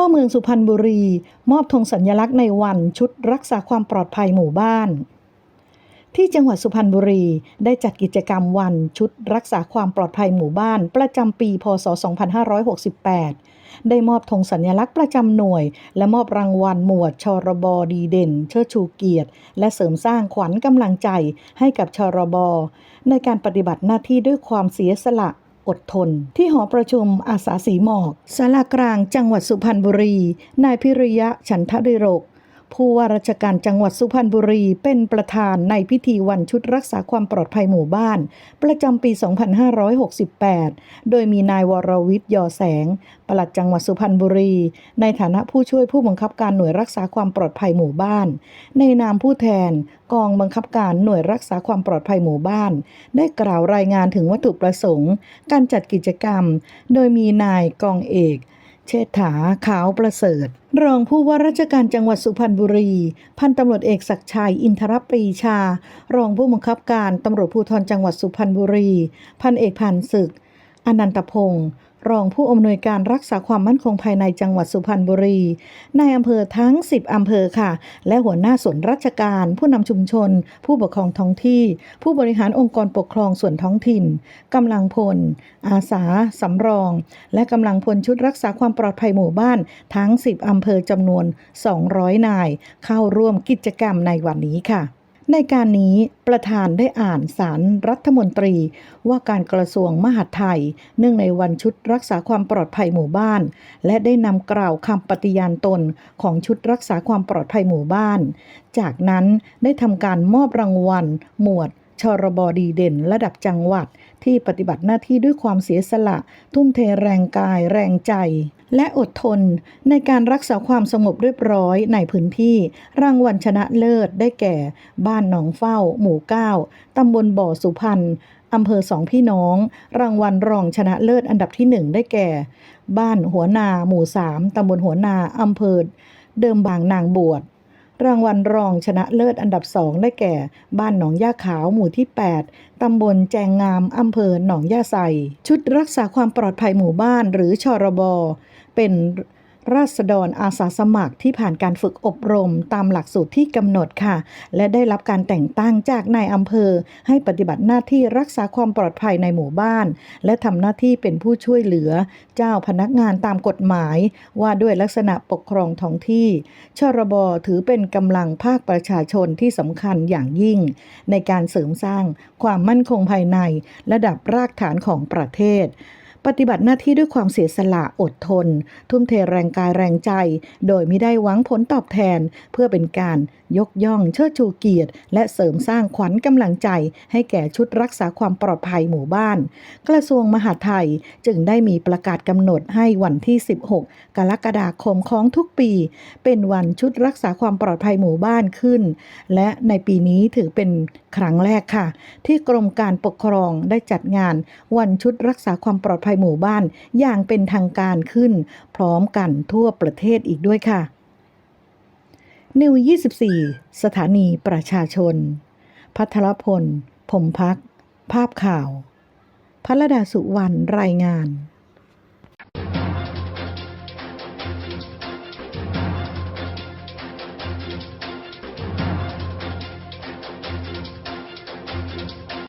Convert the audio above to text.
พ่อเมืองสุพรรณบุรี มอบธงสัญลักษณ์ในวันชุดรักษาความปลอดภัยหมู่บ้าน ที่จังหวัดสุพรรณบุรีได้จัดกิจกรรมวันชุดรักษาความปลอดภัยหมู่บ้าน ประจำปี พศ 2568 ได้มอบธงสัญลักษณ์ประจำหน่วย และมอบรางวัลหมวดชรบดีเด่น เชิดชูเกียรติ และเสริมสร้างขวัญกำลังใจให้กับชรบในการปฏิบัติหน้าที่ด้วยความเสียสละ อดทน ที่หอประชุมอาสาสีหมอกสารากลางจังหวัดสุพรรณบุรี นายพิริยะฉันทดิโรก ผู้ว่าราชการจังหวัดสุพรรณบุรีเป็นประธานในพิธีวันชุดรักษาความปลอดภัยหมู่บ้าน ประจำปี 2568 โดยมีนายวรวิทย์ยอแสง ปลัดจังหวัดสุพรรณบุรี ในฐานะผู้ช่วยผู้บังคับการหน่วยรักษาความปลอดภัยหมู่บ้าน ในนามผู้แทนกองบังคับการหน่วยรักษาความปลอดภัยหมู่บ้าน ได้กล่าวรายงานถึงวัตถุประสงค์ การจัดกิจกรรม โดยมีนายกองเอก เชษฐาขาวประเสริฐ รองผู้ว่าราชการจังหวัดสุพรรณบุรี พันตำรวจเอกศักชัยอินทรปรีชา รองผู้บังคับการตำรวจภูธรจังหวัดสุพรรณบุรี พันเอกพันศึก อนันตพงศ์รองผู้อำนวยการรักษาความมั่นคงภายในจังหวัดสุพรรณบุรีนายอำเภอทั้ง 10 อำเภอค่ะ และหัวหน้าส่วนราชการ ผู้นำชุมชน ผู้ปกครองท้องที่ ผู้บริหารองค์กรปกครองส่วนท้องถิ่นกำลังพล อาสาสำรอง และกำลังพลชุดรักษาความปลอดภัยหมู่บ้านทั้ง 10 อำเภอจำนวน 200 นาย เข้าร่วมกิจกรรมในวันนี้ค่ะ ในการนี้ประธานได้อ่านสารรัฐมนตรี ว่าการกระทรวงมหาดไทย เนื่องในวันชุดรักษาความปลอดภัยหมู่บ้าน และได้นำกล่าวคำปฏิญาณตนของชุดรักษาความปลอดภัยหมู่บ้าน จากนั้นได้ทำการมอบรางวัล หมวด ชรบดีเด่นระดับจังหวัด ที่ปฏิบัติหน้าที่ด้วยความเสียสละ ทุ่มเทแรงกายแรงใจ และอดทน ในการรักษาความสงบเรียบร้อยในพื้นที่ รางวัลชนะเลิศได้แก่ บ้านหนองเฝ้า หมู่เก้าตำบลบ่อสุพรรณอำเภอสองพี่น้อง รางวัลรองชนะเลิศอันดับที่หนึ่งได้แก่ บ้านหัวนา หมู่สามตำบลหัวนาอำเภอเดิมบางนางบวช รางวัลรองชนะเลิศอันดับสองได้แก่ บ้านหนองย่าขาวหมู่ที่ 8 ตำบลแจงงาม อำเภอหนองย่าไซชุดรักษาความปลอดภัยหมู่บ้านหรือชรบ เป็น ราษฎรอาสาสมัครที่ผ่านการฝึกอบรมตามหลักสูตรที่กำหนดค่ะ และได้รับการแต่งตั้งจากนายอำเภอ ให้ปฏิบัติหน้าที่รักษาความปลอดภัยในหมู่บ้าน และทำหน้าที่เป็นผู้ช่วยเหลือ เจ้าพนักงานตามกฎหมาย ว่าด้วยลักษณะปกครองท้องที่ชรบถือเป็นกำลังภาคประชาชนที่สำคัญอย่างยิ่ง ในการเสริมสร้างความมั่นคงภายในระดับรากฐานของประเทศ ปฏิบัติหน้าที่ด้วยความเสียสละอดทน ทุ่มเทแรงกายแรงใจ โดยไม่ได้หวังผลตอบแทน เพื่อเป็นการยกย่องเชิดชูเกียรติ และเสริมสร้างขวัญกำลังใจ ให้แก่ชุดรักษาความปลอดภัยหมู่บ้าน กระทรวงมหาดไทยจึงได้มีประกาศกำหนดให้วันที่ 16 กรกฎาคมของทุกปี เป็นวันชุดรักษาความปลอดภัยหมู่บ้านขึ้น และในปีนี้ถือเป็นครั้งแรกค่ะ ที่กรมการปกครองได้จัดงานวันชุดรักษาความปลอดภัยหมู่บ้านอย่างเป็นทางการขึ้น พร้อมกันทั่วประเทศอีกด้วยค่ะนิว24 สถานีประชาชน พัทรพล ผมพัก ภาพข่าวพัลดาสุวรรณรายงาน